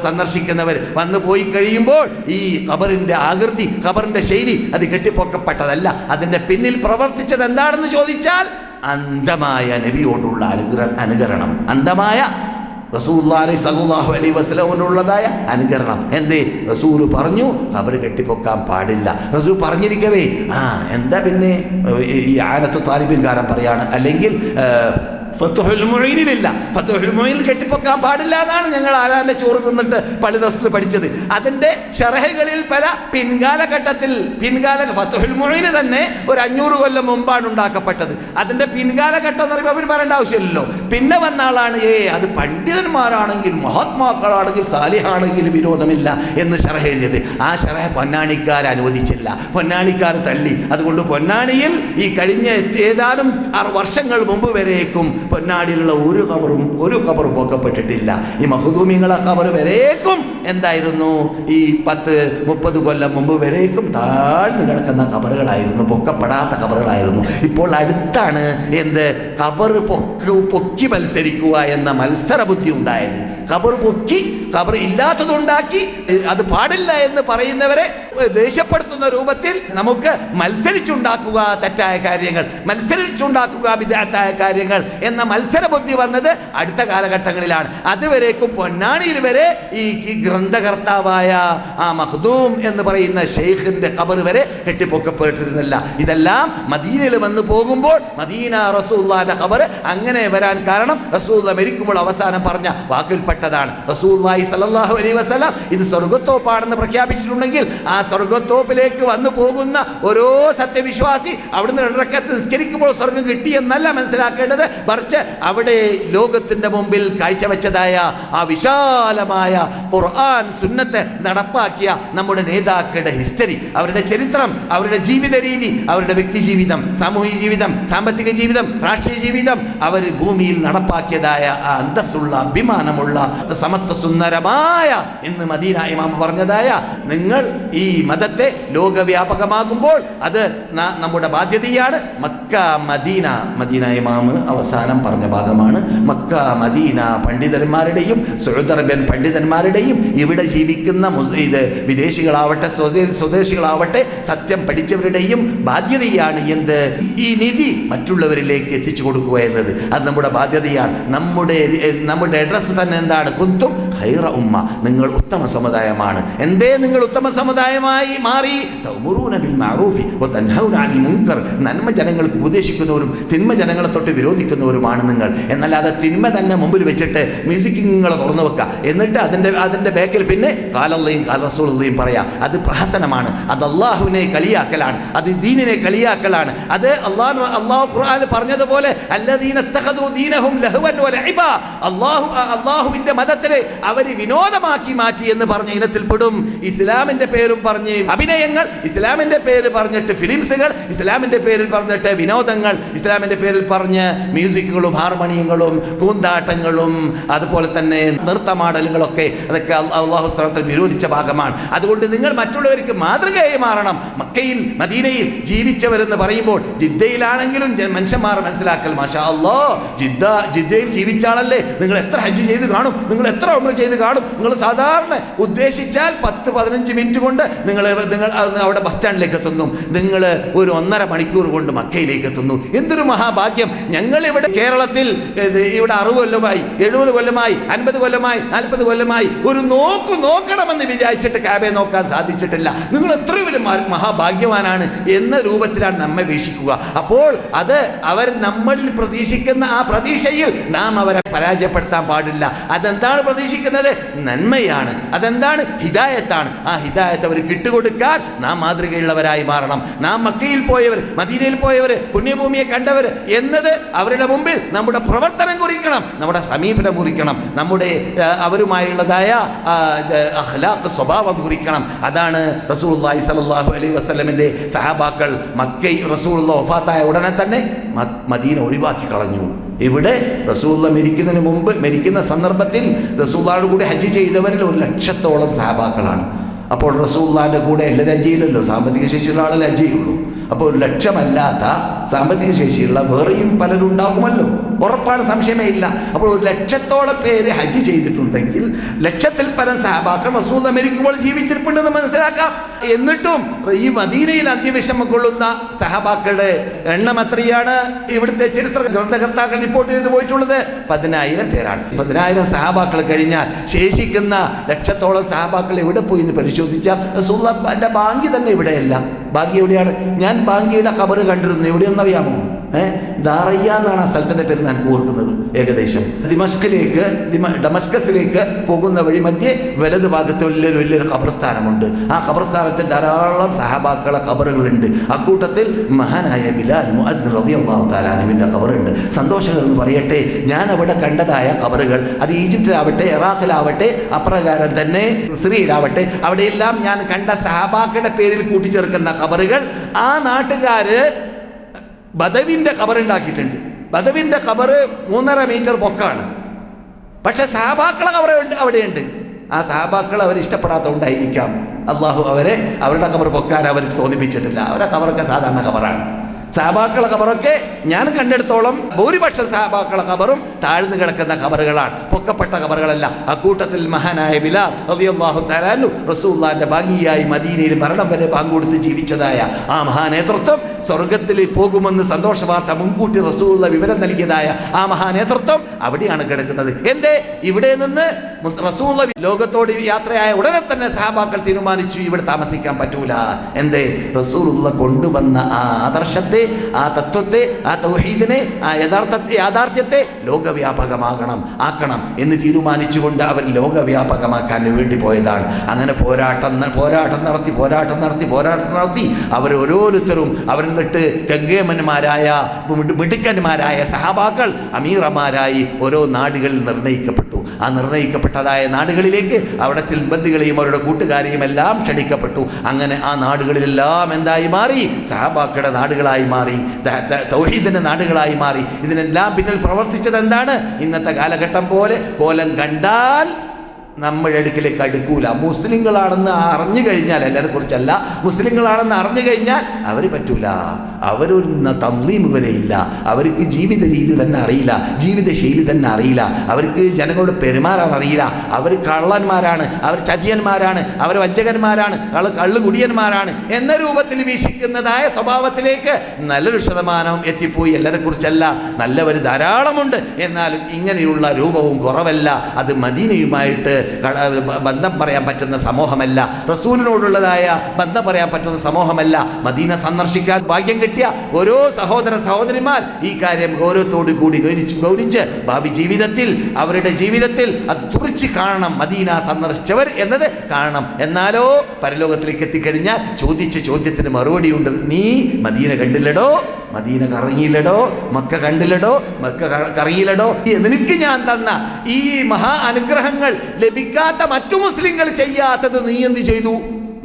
സന്ദർശിക്കുന്നവർ വന്നു പോയി കഴിയുമ്പോൾ ഈ ഖബറിന്റെ ആകൃതി ഖബറിന്റെ ശൈലി അത് കെട്ടിപ്പൊക്കപ്പെട്ടതല്ല അതിന്റെ പിന്നിൽ പ്രവർത്തിച്ചത് എന്താണെന്ന് ചോദിച്ചാൽ അന്ധമായ നബിയോടുള്ള അനുഗ്ര അനുകരണം. അന്ധമായ റസൂല്ലാലി സല്ലാഹു അലൈ വസ്ലമിനുള്ളതായ അനുകരണം. എന്തേ? റസൂൽ പറഞ്ഞു ഖബർ കെട്ടിപ്പൊക്കാൻ പാടില്ല. റസൂൽ പറഞ്ഞിരിക്കവേ ആ എന്താ പിന്നെ? ഈ ആനത്ത് താലിബിൻകാരൻ പറയാണ് അല്ലെങ്കിൽ ഫത്തുഹുൽ മുഈനിൽ കെട്ടിപ്പൊക്കാൻ പാടില്ല എന്നാണ് ഞങ്ങൾ ആരാന്റെ ചോറ് തിന്നിട്ട് പള്ളിദസ്ത് പഠിച്ചത്. അതിന്റെ ഷറഹകളിൽ പല പിൻകാലഘട്ടത്തിൽ പിൻകാല ഫത്തുഹുൽ മുഈന് തന്നെ ഒരു അഞ്ഞൂറ് കൊല്ലം മുമ്പാണ് ഉണ്ടാക്കപ്പെട്ടത്. അതിന്റെ പിൻകാലഘട്ടം എന്ന് പറയുമ്പോൾ അവർ പറയേണ്ട ആവശ്യമില്ലല്ലോ. പിന്നെ വന്ന ആളാണ് ഏ അത് പണ്ഡിതന്മാരാണെങ്കിൽ മഹാത്മാക്കളാണെങ്കിൽ സാലിഹാണെങ്കിൽ വിരോധമില്ല എന്ന് ഷറഹ എഴുതിയത്. ആ ഷറഹ പൊന്നാണിക്കാർ അനുവദിച്ചില്ല. പൊന്നാണിക്കാർ തള്ളി. അതുകൊണ്ട് പൊന്നാണിയിൽ ഈ കഴിഞ്ഞ ഏതാനും വർഷങ്ങൾ മുമ്പ് വരേക്കും പൊന്നാടിയിലുള്ള ഒരു കബറും ഒരു കബറും പോക്കപ്പെട്ടിട്ടില്ല. ഈ മഹദൂമിങ്ങളെ കബർ വരേക്കും എന്തായിരുന്നു? ഈ പത്ത് മുപ്പത് കൊല്ലം മുമ്പ് വരേക്കും താഴ്ന്നു കിടക്കുന്ന കബറുകളായിരുന്നു പൊക്കപ്പെടാത്ത കബറുകളായിരുന്നു ഇപ്പോൾ അടുത്താണ് എന്ത്? കബർ പൊക്കി പൊക്കി മത്സരിക്കുക എന്ന മത്സര ബുദ്ധി ഉണ്ടായത്. കബർ പൊക്കി കബർ ഇല്ലാത്തതുണ്ടാക്കി അത് പാടില്ല എന്ന് പറയുന്നവരെ ദേഷ്യപ്പെടുത്തുന്ന രൂപത്തിൽ നമുക്ക് മത്സരിച്ചുണ്ടാക്കുക തെറ്റായ കാര്യങ്ങൾ. മത്സരിച്ചുണ്ടാക്കുക വിദ്യാർത്ഥായ കാര്യങ്ങൾ എന്ന മത്സരബുദ്ധി വന്നത് അടുത്ത കാലഘട്ടങ്ങളിലാണ്. അതുവരേക്കും പൊന്നാണിയിൽ വരെ ഈ ഗ്രന്ഥകർത്താവായ ആ മഹദൂം എന്ന് പറയുന്ന ഷെയ്ഖിന്റെ ഖബർ വരെ കെട്ടിപ്പൊക്കപ്പെട്ടിരുന്നില്ല. ഇതെല്ലാം മദീനയിൽ വന്നു പോകുമ്പോൾ മദീന റസൂല്ലാന്റെ ഖബർ അങ്ങനെ വരാൻ കാരണം റസൂല്ല മരിക്കുമ്പോൾ അവസാനം പറഞ്ഞ വാക്കിൽപ്പെട്ടതാണ്. റസൂല്ലായി സല്ലല്ലാഹു അലൈഹി വസല്ലം ഇത് സ്വർഗത്തോപ്പാണെന്ന് പ്രഖ്യാപിച്ചിട്ടുണ്ടെങ്കിൽ ആ സ്വർഗത്തോപ്പിലേക്ക് വന്നു പോകുന്ന ഓരോ സത്യവിശ്വാസി അവിടുന്ന് രണ്ടരക്കത്ത് നിസ്കരിക്കുമ്പോൾ സ്വർഗം കിട്ടിയെന്നല്ല മനസ്സിലാക്കേണ്ടത്. മറിച്ച് അവിടെ ലോകത്തിന്റെ മുമ്പിൽ കാഴ്ചവെച്ചതായ ആ വിശാലമായ ഖുർആൻ സുന്നത്തെ നടപ്പാക്കിയ നമ്മുടെ നേതാക്കളുടെ ഹിസ്റ്ററി അവരുടെ ചരിത്രം അവരുടെ ജീവിത രീതി അവരുടെ വ്യക്തി ജീവിതം സാമൂഹിക ജീവിതം സാമ്പത്തിക ജീവിതം രാഷ്ട്രീയ ജീവിതം അവർ ഭൂമിയിൽ നടപ്പാക്കിയതായ ആ അന്തസ്സുള്ള അഭിമാനമുള്ള സമത്വ സുന്ദരമായ എന്ന് മദീന ഇമാം പറഞ്ഞതായ നിങ്ങൾ ഈ മതത്തെ ലോകവ്യാപകമാകുമ്പോൾ അത് നമ്മുടെ ബാധ്യതയാണ്. മക്ക മദീന മദീന ഇമാം അവസാനം പറഞ്ഞ ഭാഗമാണ് മക്ക മദീന പണ്ഡിതന്മാരുടെയും സൗദി അറേബ്യൻ പണ്ഡിതന്മാരുടെയും ഇവിടെ ജീവിക്കുന്ന ഇത് വിദേശികളാവട്ടെ സ്വദേ- സ്വദേശികളാവട്ടെ സത്യം പഠിച്ചവരുടെയും ബാധ്യതയാണ് എന്ത്? ഈ നിധി മറ്റുള്ളവരിലേക്ക് എത്തിച്ചു കൊടുക്കുക എന്നത്. അത് നമ്മുടെ ബാധ്യതയാണ്. നമ്മുടെ നമ്മുടെ അഡ്രസ്സ് തന്നെ എന്താണ്? കുന്തും ഹൈറ ഉമ്മ നിങ്ങൾ ഉത്തമ സമുദായമാണ്. എന്തേ നിങ്ങൾ ഉത്തമ സമുദായമായി മാറി? ബിൽ അനിൽ മുൻകർ. നന്മ ജനങ്ങൾക്ക് ഉപദേശിക്കുന്നവരും തിന്മ ജനങ്ങളെ തൊട്ട് വിരോധിക്കുന്നവരുമാണ് നിങ്ങൾ. എന്നല്ലാതെ തിന്മ തന്നെ മുമ്പിൽ വെച്ചിട്ട് മ്യൂസിക് നിങ്ങളെ തുറന്നു വെക്കുക. എന്നിട്ട് അതിന്റെ അതിന്റെ ബാക്കിൽ പിന്നെ കാലല്ലയും കാലറസൂളയും പറയാം അത് പ്രഹസനമാണ്. അത് അള്ളാഹുവിനെ കളിയാക്കലാണ്. അത് ദീനിനെ കളിയാക്കലാണ്. അത് അള്ളാഹു അള്ളാഹു ഖുർആൻ പറഞ്ഞതുപോലെ അള്ളാഹുവിന്റെ മതത്തിനെ അവർ വിനോദമാക്കി മാറ്റി എന്ന് പറഞ്ഞ ഇനത്തിൽപ്പെടും. ഇസ്ലാമിന്റെ പേരും പറഞ്ഞ് അഭിനയങ്ങൾ ഇസ്ലാമിന്റെ പേര് പറഞ്ഞിട്ട് ഫിലിംസുകൾ ഇസ്ലാമിന്റെ പേരിൽ പറഞ്ഞിട്ട് വിനോദങ്ങൾ ഇസ്ലാമിന്റെ പേരിൽ പറഞ്ഞ് മ്യൂസിക്കുകളും ഹാർമോണിയങ്ങളും കൂന്താട്ടങ്ങളും അതുപോലെ തന്നെ നൃത്തമാടലുകളൊക്കെ അതൊക്കെ അള്ളാ- അള്ളാഹു സ്ഥലത്തിൽ വിരോധിച്ച ഭാഗമാണ്. അതുകൊണ്ട് നിങ്ങൾ മറ്റുള്ളവർക്ക് മാതൃകയായി മാറണം. മക്കയിൽ മദീനയിൽ ജീവിച്ചവരെന്ന് പറയുമ്പോൾ ജിദ്ദയിലാണെങ്കിലും മനുഷ്യന്മാർ മനസ്സിലാക്കൽ മാഷാ അല്ലോ ജിദ്ദ ജിദ്ദയിൽ ജീവിച്ച ആളല്ലേ? നിങ്ങൾ എത്ര ഹജ്ജ് ചെയ്ത് കാണും? നിങ്ങൾ എത്ര ഉമ്ര ചെയ്ത് കാണും. നിങ്ങൾ സാധാരണ ഉദ്ദേശിച്ചാൽ പത്ത് പതിനഞ്ച് മിനിറ്റ് കൊണ്ട് നിങ്ങൾ നിങ്ങൾ അവിടെ ബസ് സ്റ്റാൻഡിലേക്ക് എത്തുന്നു. നിങ്ങൾ ഒരു ഒന്നര മണിക്കൂർ കൊണ്ട് മക്കയിലേക്ക് എത്തുന്നു. എന്തൊരു മഹാഭാഗ്യം. ഞങ്ങൾ ഇവിടെ കേരളത്തിൽ ഇവിടെ അറുപത് കൊല്ലമായി എഴുപത് കൊല്ലമായി അൻപത് കൊല്ലമായി നാൽപ്പത് കൊല്ലമായി ഒരു നോക്കു നോക്കണമെന്ന് വിചാരിച്ചിട്ട് കാബയെ നോക്കാൻ സാധിച്ചിട്ടില്ല. നിങ്ങൾ എത്ര വലിയ മഹാഭാഗ്യവാനാണ് എന്ന രൂപത്തിലാണ് നമ്മെ വീക്ഷിക്കുക. അപ്പോൾ അത് അവർ നമ്മളിൽ പ്രതീക്ഷിക്കുന്ന ആ പ്രതീക്ഷയിൽ നാം അവരെ പരാജയപ്പെടുത്താൻ പാടില്ല. അതെന്താണ് പ്രതീക്ഷിക്കുന്നത്? നന്മയാണ്. അതെന്താണ്? ഹിദായത്താണ്. ആ ഹിദായത്ത് അവർ കിട്ടുകൊടുക്കാൻ നാം മാതൃകയുള്ളവരായി മാറണം. നാം മക്കയിൽ പോയവർ മദീനയിൽ പോയവർ പുണ്യഭൂമിയെ കണ്ടവർ എന്നത് അവരുടെ മുമ്പിൽ നമ്മുടെ പ്രവർത്തനം കുറിക്കണം നമ്മുടെ സമീപനം കുറിക്കണം നമ്മുടെ അവരുമായുള്ളതായ അഹ്ലാഖ് സ്വഭാവം കുറിക്കണം. അതാണ് റസൂലുള്ളാഹി സലാഹു അലൈഹി വസ്ലമിന്റെ സഹാബാക്കൾ മക്കൈ റസൂൾ വഫാത്തായ ഉടനെ തന്നെ മദീന ഒഴിവാക്കി കളഞ്ഞു. ഇവിടെ റസൂള്ള മരിക്കുന്നതിന് മുമ്പ് മരിക്കുന്ന സന്ദർഭത്തിൽ റസൂള്ളാട് കൂടി ഹജ്ജ് ചെയ്തവരിൽ ഒരു ലക്ഷത്തോളം സഹാബാക്കളാണ്. അപ്പോൾ റസൂള്ളാന്റെ കൂടെ എല്ലാ രജയിലല്ലോ സാമ്പത്തിക ശേഷിയുള്ള ആളല്ലേ ഹജ്ജ് ചെയ്യുള്ളൂ. അപ്പോൾ ഒരു ലക്ഷമല്ലാത്ത സാമ്പത്തിക ശേഷിയുള്ള വേറെയും പലരും ഉണ്ടാകുമല്ലോ. ഉറപ്പാണ് സംശയമേ ഇല്ല. അപ്പോൾ ഒരു ലക്ഷത്തോളം പേര് ഹജ്ജ് ചെയ്തിട്ടുണ്ടെങ്കിൽ ലക്ഷത്തിൽ പരം സഹബാക്കൾ റസൂൽ മരിക്കുമ്പോൾ ജീവിച്ചിരിപ്പുണ്ടെന്ന് മനസ്സിലാക്കാം. എന്നിട്ടും ഈ മദീനയിൽ അന്ത്യവിഷമം കൊള്ളുന്ന സഹബാക്കളുടെ എണ്ണം എത്രയാണ്? ഇവിടുത്തെ ചരിത്ര ഗ്രന്ഥകർത്താക്കൾ റിപ്പോർട്ട് ചെയ്ത് പോയിട്ടുള്ളത് പതിനായിരം പേരാണ്. പതിനായിരം സഹാബാക്കൾ കഴിഞ്ഞാൽ ശേഷിക്കുന്ന ലക്ഷത്തോളം സഹാബാക്കൾ എവിടെ പോയി എന്ന് പരിശോധിച്ചാൽ റസൂലിന്റെ ബാങ്കി തന്നെ ഇവിടെയല്ല. ബാങ്കി എവിടെയാണ്? ഞാൻ ബാങ്കിയുടെ കബറ് കണ്ടിരുന്നു. എവിടെയെന്നറിയാമോ ദാറയ്യ എന്നാണ് ആ സ്ഥലത്തിന്റെ പേര് ഞാൻ ഓർക്കുന്നത് ഏകദേശം. ദിമസ്കിലേക്ക് ദിമ ഡമസ്കസിലേക്ക് പോകുന്ന വഴി മധ്യേ വലത് ഭാഗത്ത് വലിയൊരു വലിയൊരു ഖബർസ്ഥാനമുണ്ട്. ആ ഖബർസ്ഥാനത്തിൽ ധാരാളം സഹബാക്കളെ ഖബറുകളുണ്ട്. അക്കൂട്ടത്തിൽ മഹാനായ ബിലാൽ തആല ഖബറുണ്ട്. സന്തോഷം എന്ന് പറയട്ടെ ഞാൻ അവിടെ കണ്ടതായ ഖബറുകൾ അത് ഈജിപ്തിലാവട്ടെ ഇറാഖിലാവട്ടെ അപ്രകാരം തന്നെ സിറിയയിലാവട്ടെ അവിടെയെല്ലാം ഞാൻ കണ്ട സഹബാക്കളുടെ പേരിൽ കൂട്ടിച്ചേർക്കുന്ന ഖബറുകൾ ആ നാട്ടുകാര് ബദവിന്റെ ഖബർ ഉണ്ടാക്കിയിട്ടുണ്ട്. ബദവിന്റെ ഖബറ് മൂന്നര മീറ്റർ പൊക്കാണ്. പക്ഷെ സഹബാക്കളെ ഉണ്ട് അവിടെയുണ്ട്. ആ സഹബാക്കൾ അവർ ഇഷ്ടപ്പെടാത്തതുകൊണ്ടായിരിക്കാം. അള്ളാഹു അവരെ അവരുടെ ഖബർ പൊക്കാൻ അവർക്ക് തോന്നിപ്പിച്ചിട്ടില്ല. അവരുടെ ഖബറൊക്കെ സാധാരണ ഖബറാണ്. സഹാബാക്കളെ ഖബറൊക്കെ ഞാൻ കണ്ടെടുത്തോളം ഭൂരിപക്ഷം സഹബാക്കളുടെ ഖബറും താഴ്ന്നു കിടക്കുന്ന ഖബറുകളാണ്. പൊക്കപ്പെട്ട ഖബറുകളല്ല. അക്കൂട്ടത്തിൽ മഹാനായ ബിലാൽ റളിയല്ലാഹു തആലാനു റസൂലുള്ളാഹിന്റെ ഭംഗിയായി മദീനയിൽ മരണം വരെ പങ്കുകൊടുത്ത് ജീവിച്ചതായ ആ മഹാനേതൃത്വം സ്വർഗത്തിൽ പോകുമെന്ന് സന്തോഷ വാർത്ത മുൻകൂട്ടി റസൂലുള്ള വിവരം നൽകിയതായ ആ മഹാനേതൃത്വം അവിടെയാണ് കിടക്കുന്നത്. എന്തേ? ഇവിടെ നിന്ന് റസൂലുള്ള ലോകത്തോട് യാത്രയായ ഉടനെ തന്നെ സഹാബാക്കൾ തീരുമാനിച്ചു ഇവിടെ താമസിക്കാൻ പറ്റൂല. എന്തേ? റസൂലുള്ള കൊണ്ടുവന്ന ആ ആദർശത്തെ ആ തത്വത്തെ ആ തൗഹീദിനെ ആ യഥാർത്ഥ യാഥാർത്ഥ്യത്തെ ലോകവ്യാപകമാകണം ആക്കണം എന്ന് തീരുമാനിച്ചുകൊണ്ട് അവർ ലോകവ്യാപകമാക്കാൻ വേണ്ടി പോയതാണ്. അങ്ങനെ പോരാട്ടം പോരാട്ടം നടത്തി പോരാട്ടം നടത്തി പോരാട്ടം നടത്തി അവർ ഓരോരുത്തരും അവരിൽ നിന്നിട്ട് ഗംഗേമന്മാരായ മിടുക്കന്മാരായ സഹാബാക്കൾ അമീറമാരായി ഓരോ നാടുകളിൽ നിർണയിക്കപ്പെട്ടു. ആ നിർണയിക്കപ്പെട്ടതായ നാടുകളിലേക്ക് അവിടെ സിൽബന്ദികളെയും അവരുടെ കൂട്ടുകാരെയും എല്ലാം ക്ഷണിക്കപ്പെട്ടു. അങ്ങനെ ആ നാടുകളിലെല്ലാം എന്തായി മാറി? സഹബാക്കയുടെ നാടുകളായി മാറി. ത- ത- തൗഹീദിന്റെ നാടുകളായി മാറി. ഇതിനെല്ലാം പിന്നിൽ പ്രവർത്തിച്ചത് എന്താണ് ഇന്നത്തെ കാലഘട്ടം പോലെ കോലം കണ്ടാൽ നമ്മുടെ അടുക്കിലേക്ക് അടുക്കൂല. മുസ്ലിങ്ങളാണെന്ന് അറിഞ്ഞു കഴിഞ്ഞാൽ എല്ലാവരെ കുറിച്ചല്ല മുസ്ലിങ്ങളാണെന്ന് അറിഞ്ഞു കഴിഞ്ഞാൽ അവർ പറ്റൂല. അവരൊരു തന്നീം വരെ ഇല്ല. അവർക്ക് ജീവിത രീതി തന്നെ അറിയില്ല. ജീവിത ശൈലി തന്നെ അറിയില്ല. അവർക്ക് ജനങ്ങളോട് പെരുമാറാൻ അറിയില്ല. അവർ കള്ളന്മാരാണ്. അവർ ചതിയന്മാരാണ്. അവർ വഞ്ചകന്മാരാണ്. കള്ള് കള്ളുകുടിയന്മാരാണ് എന്ന രൂപത്തിൽ വീശിക്കുന്നതായ സ്വഭാവത്തിലേക്ക് നല്ലൊരു ശതമാനം എത്തിപ്പോയി. എല്ലാവരെ കുറിച്ചല്ല. നല്ലവർ ധാരാളമുണ്ട്. എന്നാലും ഇങ്ങനെയുള്ള രൂപവും കുറവല്ല. അത് മദീനയുമായിട്ട് ബന്ധം പറയാൻ പറ്റുന്ന സമൂഹമല്ല. റസൂലിനോടുള്ളതായ ബന്ധം പറയാൻ പറ്റുന്ന സമൂഹമല്ല. മദീന സന്ദർശിക്കാൻ ഭാഗ്യം കിട്ടിയ ഓരോ സഹോദര സഹോദരിമാർ ഈ കാര്യം ഗൗരവത്തോടു കൂടി ഗൗരിച്ച് ഗൗരിച്ച് ഭാവി ജീവിതത്തിൽ അവരുടെ ജീവിതത്തിൽ അത് തുറിച്ച് കാണണം. മദീന സന്ദർശിച്ചവർ എന്നത് കാണണം. എന്നാലോ പരലോകത്തിലേക്ക് എത്തിക്കഴിഞ്ഞാൽ ചോദിച്ച ചോദ്യത്തിന് മറുപടി ഉണ്ട്. നീ മദീന കണ്ടില്ലടോ? മദീന കറങ്ങിയില്ലടോ മക്ക കണ്ടില്ലടോ മക്ക കറങ്ങിയില്ലടോ നിനക്ക് ഞാൻ തന്ന ഈ മഹാ അനുഗ്രഹങ്ങൾ ലഭിക്കാത്ത മറ്റു മുസ്ലിങ്ങൾ ചെയ്യാത്തത് നീ എന്ത് ചെയ്തു?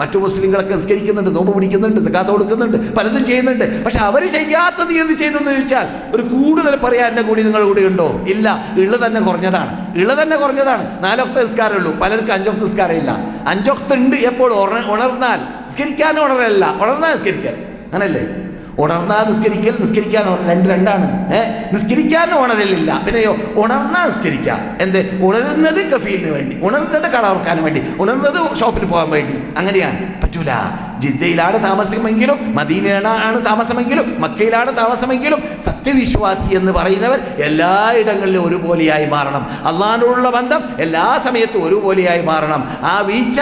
മറ്റു മുസ്ലിങ്ങളൊക്കെ നിസ്കരിക്കുന്നുണ്ട് നോമ്പ് പിടിക്കുന്നുണ്ട് സഖാത്ത് കൊടുക്കുന്നുണ്ട് പലതും ചെയ്യുന്നുണ്ട്. പക്ഷെ അവർ ചെയ്യാത്ത നീ എന്ത് ചെയ്തു എന്ന് ചോദിച്ചാൽ ഒരു കൂടുതൽ പറയാൻ എന്നെ കൂടി നിങ്ങളുടെ കൂടെ ഉണ്ടോ? ഇല്ല ഇള്ള തന്നെ കുറഞ്ഞതാണ്. ഇള്ള തന്നെ കുറഞ്ഞതാണ്. നാലൊക്കെ നിസ്കാരം ഉള്ളൂ. പലർക്കും അഞ്ചോ നിസ്കാരം ഇല്ല. അഞ്ചൊക്ത ഉണ്ട് എപ്പോൾ ഉണർന്നാൽ. നിസ്കരിക്കാൻ ഉണരല്ല. ഉണർന്നാൽ നിസ്കരിക്കാൻ. അങ്ങനല്ലേ? ഉണർന്നാ നിസ്കരിക്കൽ നിസ്കരിക്കാൻ രണ്ട് രണ്ടാണ്. ഏഹ് നിസ്കരിക്കാൻ ഉണരലില്ല. പിന്നെയോ ഉണർന്നാ നിസ്കരിക്കാം. എന്ത്? ഉണരുന്നത് കഫീലിന് വേണ്ടി ഉണർന്നത് കട വേണ്ടി ഉണർന്നത് ഷോപ്പിൽ പോകാൻ വേണ്ടി. അങ്ങനെയാണ്. പറ്റൂല. ജിദ്ദയിലാണ് താമസമെങ്കിലും മദീനയിലാണ് താമസമെങ്കിലും മക്കയിലാണ് താമസമെങ്കിലും. സത്യവിശ്വാസി എന്ന് പറയുന്നവർ എല്ലാ എല്ലായിടങ്ങളിലും ഒരുപോലെയായി മാറണം. അള്ളാഹിനോടുള്ള ബന്ധം എല്ലാ സമയത്തും ഒരുപോലെയായി മാറണം. ആ വീഴ്ച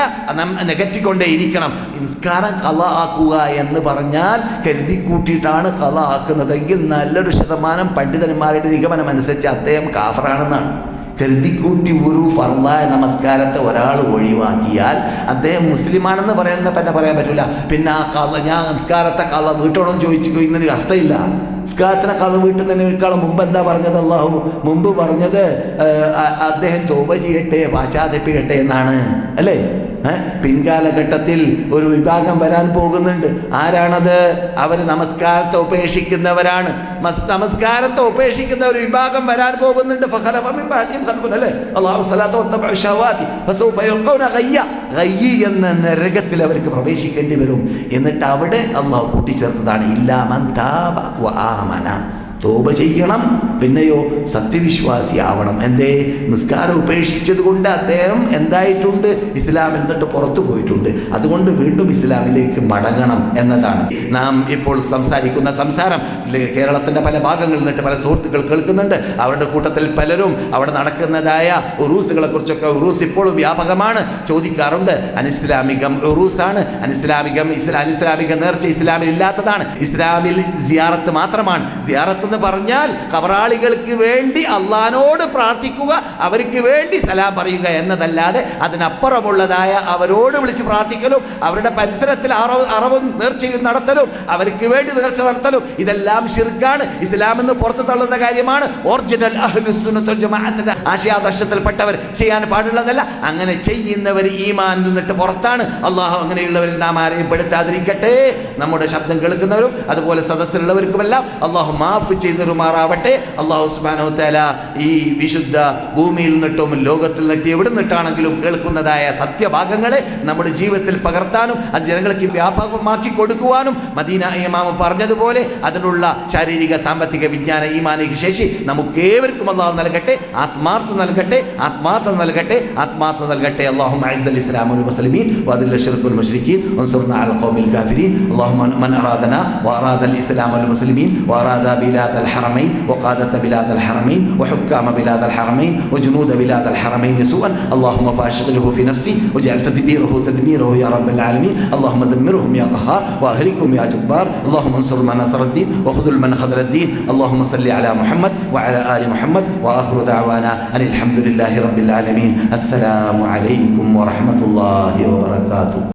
നികറ്റിക്കൊണ്ടേ ഇരിക്കണം നിസ്കാരം കല ആക്കുക എന്ന് പറഞ്ഞാൽ കരുതി കൂട്ടിയിട്ടാണ് കല ആക്കുന്നതെങ്കിൽ നല്ലൊരു ശതമാനം പണ്ഡിതന്മാരുടെ നിഗമനം അനുസരിച്ച് അദ്ദേഹം കാഫറാണെന്നാണ്. കരുതിക്കൂട്ടി ഒരു ഫർലായ നമസ്കാരത്തെ ഒരാൾ ഒഴിവാക്കിയാൽ അദ്ദേഹം മുസ്ലിമാണെന്ന് പറയുന്ന പിന്നെ പറയാൻ പറ്റില്ല പിന്നെ ആ കഥ ഞാൻ നമസ്കാരത്തെ കഥ വീട്ടോളം ചോദിച്ചു കഴിയുന്നതിന് അർത്ഥമില്ല. നിസ്കാരത്തിനെ കള വീട്ടുന്നതിനേക്കാളും മുമ്പ് എന്താ പറഞ്ഞത് അള്ളാഹു? മുമ്പ് പറഞ്ഞത് അദ്ദേഹം തോപ ചെയ്യട്ടെ പാശ്ചാത്യപ്പിക്കട്ടെ എന്നാണ്. അല്ലേ? പിൻകാലഘട്ടത്തിൽ ഒരു വിഭാഗം വരാൻ പോകുന്നുണ്ട്. ആരാണത്? അവർ നമസ്കാരത്തെ ഉപേക്ഷിക്കുന്നവരാണ്. മസ് നമസ്കാരത്തെ ഉപേക്ഷിക്കുന്ന ഒരു വിഭാഗം വരാൻ പോകുന്നുണ്ട്. എന്ന നരകത്തിൽ അവർക്ക് പ്രവേശിക്കേണ്ടി വരും. എന്നിട്ട് അവിടെ അള്ളാഹു കൂട്ടിച്ചേർത്തതാണ്. ഇല്ലാ മൻ താബ വ ആമന. തോപ ചെയ്യണം. പിന്നെയോ സത്യവിശ്വാസിയാവണം. എന്തേ? നിസ്കാരം ഉപേക്ഷിച്ചത് കൊണ്ട് അദ്ദേഹം എന്തായിട്ടുണ്ട്? ഇസ്ലാമിൽ നിന്നിട്ട് പുറത്തു പോയിട്ടുണ്ട്. അതുകൊണ്ട് വീണ്ടും ഇസ്ലാമിലേക്ക് മടങ്ങണം എന്നതാണ്. നാം ഇപ്പോൾ സംസാരിക്കുന്ന സംസാരം കേരളത്തിന്റെ പല ഭാഗങ്ങളിൽ നിന്നിട്ട് പല സുഹൃത്തുക്കൾ കേൾക്കുന്നുണ്ട്. അവരുടെ കൂട്ടത്തിൽ പലരും അവിടെ നടക്കുന്നതായ ഉറൂസുകളെ കുറിച്ചൊക്കെ ഉറൂസ് ഇപ്പോഴും വ്യാപകമാണ് ചോദിക്കാറുണ്ട്. അനിസ്ലാമികം ഉറൂസാണ്. അനിസ്ലാമികം ഇസ്ലാ അനിസ്ലാമിക നേർച്ച ഇസ്ലാമിൽ ഇല്ലാത്തതാണ്. ഇസ്ലാമിൽ സിയാറത്ത് മാത്രമാണ്. സിയാറത്ത് എന്ന് പറഞ്ഞാൽ കബറാളികൾക്ക് വേണ്ടി അള്ളഹാനോട് പ്രാർത്ഥിക്കുക അവർക്ക് വേണ്ടി സലാം പറയുക എന്നതല്ലാതെ അതിനപ്പുറമുള്ളതായ അവരോട് വിളിച്ച് പ്രാർത്ഥിക്കലും അവരുടെ പരിസരത്തിൽ അറവ് അറവും നേർച്ചയും നടത്തലും അവർക്ക് വേണ്ടി നേർച്ച നടത്തലും ഇതെല്ലാം ഷിർക്കാണ് ഇസ്ലാം എന്ന് പുറത്തു തള്ളുന്ന കാര്യമാണ്. ഒറിജിനൽ ജമാഅത്തിന്റെ ആശയാദർശത്തിൽപ്പെട്ടവർ ചെയ്യാൻ പാടുള്ളതല്ല. അങ്ങനെ ചെയ്യുന്നവർ ഈമാനിൽ നിന്നിട്ട് പുറത്താണ്. അള്ളാഹു അങ്ങനെയുള്ളവരിൽ നാം ആരെയും പെടുത്താതിരിക്കട്ടെ. നമ്മുടെ ശബ്ദം കേൾക്കുന്നവരും അതുപോലെ സദസ്സിലുള്ളവർക്കുമെല്ലാം അള്ളാഹു മാഫ് ചെയ്തു തരുമാറാവട്ടെ അള്ളാഹു സുബ്ഹാനഹു തആല ഈ വിശുദ്ധ ഭൂമിയിൽ നിന്നിട്ടും ലോകത്തിൽ നിന്നിട്ട് എവിടെ നിന്നിട്ടാണെങ്കിലും കേൾക്കുന്നതായ സത്യഭാഗങ്ങളെ നമ്മുടെ ജീവിതത്തിൽ പകർത്താനും അത് ജനങ്ങൾക്ക് വ്യാപകമാക്കി കൊടുക്കുവാനും മദീന ഇമാമ പറഞ്ഞതുപോലെ അതിനുള്ള ശാരീരിക സാമ്പത്തിക വിജ്ഞാന ഈമാനിക ശേഷി നമുക്ക് ഏവർക്കും അള്ളാഹു നൽകട്ടെ ആത്മാർത്ഥ നൽകട്ടെ ആത്മാർത്ഥ നൽകട്ടെ ആത്മാർത്ഥ നൽകട്ടെ അള്ളാഹു അലി ഇസ്ലാം المسلمين واذل الشرك والمشركين وانصرنا على القوم الكافرين اللهم من ارادنا واراد الاسلام والمسلمين واراد بلاد الحرمين وقادة بلاد الحرمين وحكام بلاد الحرمين وجنود بلاد الحرمين سوءا. اللهم فاشغله في نفسي واجعل تدبيره تدميره يا رب العالمين. اللهم دمرهم يا قهار واهلكهم يا جبار. اللهم انصر من نصر الدين وخذل من خذل الدين. اللهم صل على محمد وعلى آل محمد وآخر دعوانا أن الحمد لله رب العالمين. السلام عليكم ورحمة الله وبركاته.